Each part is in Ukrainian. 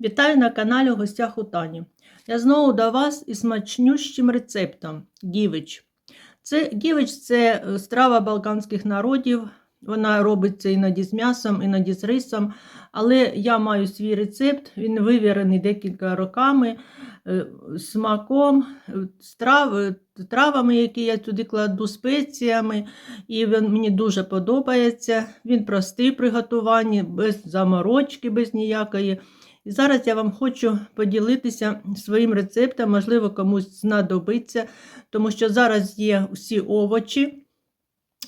Вітаю на каналі гостях у Тані. Я знову до вас із смачнющим рецептом гівич. Це гівич це е, страва балканських народів. Вона робиться іноді з м'ясом, іноді з рисом. Але я маю свій рецепт, він вивірений декілька роками е, смаком, е, е, травами, які я туди кладу, спеціями. І він мені дуже подобається. Він простий в приготуванні, без заморочки, без ніякої. І зараз я вам хочу поділитися своїм рецептом, можливо, комусь знадобиться, тому що зараз є всі овочі,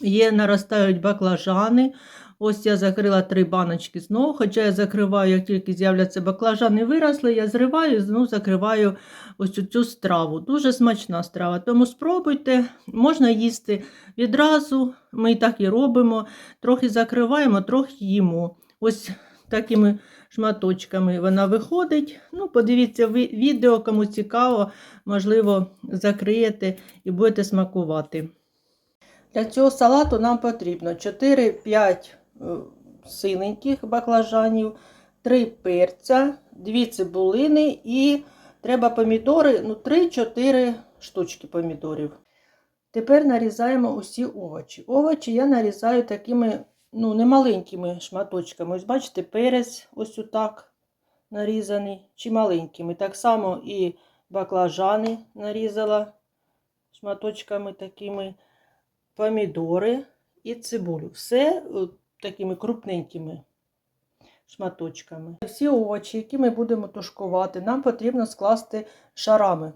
є наростають баклажани. Ось я закрила три баночки знову, хоча я закриваю, як тільки з'являться баклажани, виросли, я зриваю і знову закриваю ось цю- страву. Дуже смачна страва. Тому спробуйте, можна їсти відразу, ми і так і робимо. Трохи закриваємо, трохи їмо. Ось такими шматочками вона виходить. Ну, подивіться відео, кому цікаво, можливо, закриєте і будете смакувати. Для цього салату нам потрібно 4-5 е, синеньких баклажанів, 3 перця, 2 цибулини і треба помідори, ну 3-4 штучки помідорів. Тепер нарізаємо усі овочі. Овочі я нарізаю такими ну, немаленькими шматочками. Ось бачите, перець ось отак нарізаний, чи маленькими. Так само і баклажани нарізала шматочками такими, помідори і цибулю. Все такими крупненькими шматочками. Всі овочі, які ми будемо тушкувати, нам потрібно скласти шарами.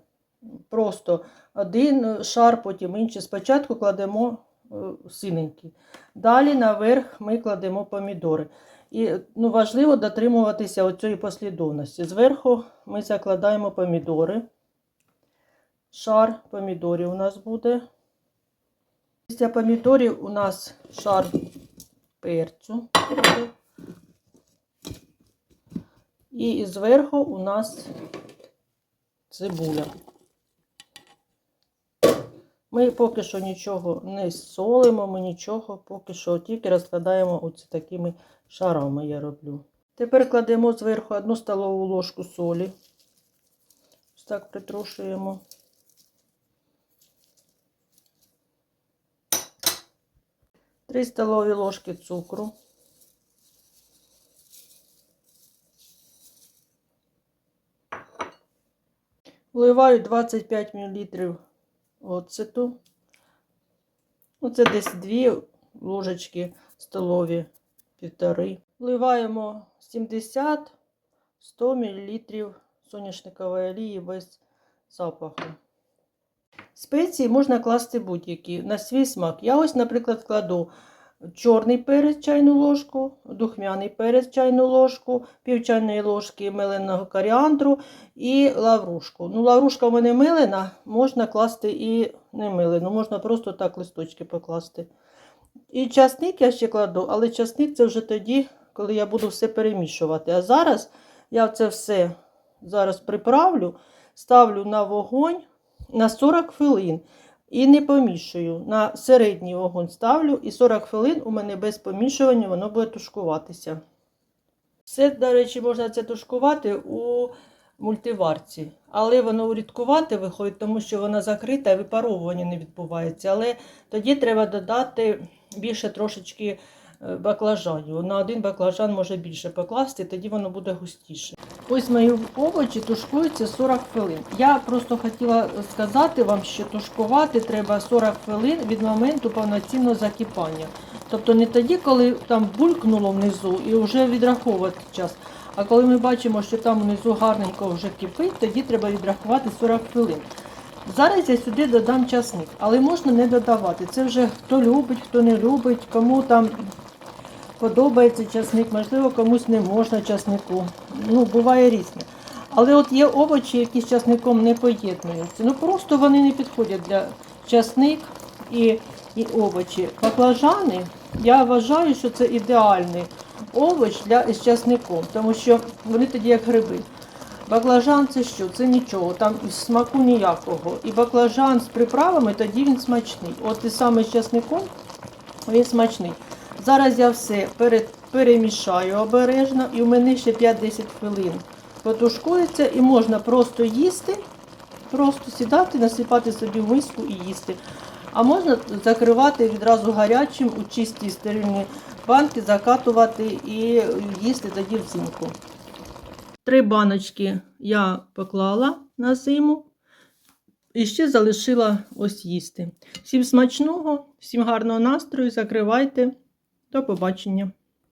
Просто один шар, потім інший. Спочатку кладемо е, синенькі. Далі наверх ми кладемо помідори. І ну, важливо дотримуватися цієї послідовності. Зверху ми закладаємо помідори. Шар помідорів у нас буде. Після помідорів у нас шар перцю. І зверху у нас цибуля. Ми поки що нічого не солимо, ми нічого, поки що тільки розкладаємо оці такими шарами я роблю. Тепер кладемо зверху одну столову ложку солі. Ось так притрушуємо. Три столові ложки цукру. Вливаю 25 мл оцету. Оце десь 2 ложечки столові, півтори. Вливаємо 70-100 мл соняшникової олії без запаху. Спеції можна класти будь-які на свій смак. Я ось, наприклад, кладу чорний перець чайну ложку, духмяний перець чайну ложку, пів чайної ложки меленого коріандру і лаврушку. Ну, лаврушка в мене милена, можна класти і не милену, можна просто так листочки покласти. І часник я ще кладу, але часник це вже тоді, коли я буду все перемішувати. А зараз я це все зараз приправлю, ставлю на вогонь на 40 хвилин. І не помішую. На середній вогонь ставлю, і 40 хвилин у мене без помішування воно буде тушкуватися. Все, до речі, можна це тушкувати у мультиварці. Але воно урідкувати виходить, тому що вона закрита і випаровування не відбувається. Але тоді треба додати більше трошечки баклажанів. На один баклажан може більше покласти, тоді воно буде густіше. Ось мої овочі тушкуються 40 хвилин. Я просто хотіла сказати вам, що тушкувати треба 40 хвилин від моменту повноцінного закипання. Тобто не тоді, коли там булькнуло внизу і вже відраховувати час. А коли ми бачимо, що там внизу гарненько вже кипить, тоді треба відрахувати 40 хвилин. Зараз я сюди додам часник, але можна не додавати. Це вже хто любить, хто не любить, кому там подобається часник, можливо, комусь не можна часнику. Ну, буває різне. Але от є овочі, які з часником не поєднуються. Ну просто вони не підходять для часник і, і овочі. Баклажани, я вважаю, що це ідеальний овоч для з часником, тому що вони тоді як гриби. Баклажан це що? Це нічого, там і смаку ніякого. І баклажан з приправами, тоді він смачний. От і саме з часником він смачний. Зараз я все пере- перемішаю обережно, і у мене ще 5-10 хвилин потушкується і можна просто їсти, просто сідати, насипати собі в миску і їсти. А можна закривати відразу гарячим у чисті стерильні банки, закатувати і їсти тоді взимку. Три баночки я поклала на зиму і ще залишила ось їсти. Всім смачного, всім гарного настрою, закривайте. До побачення.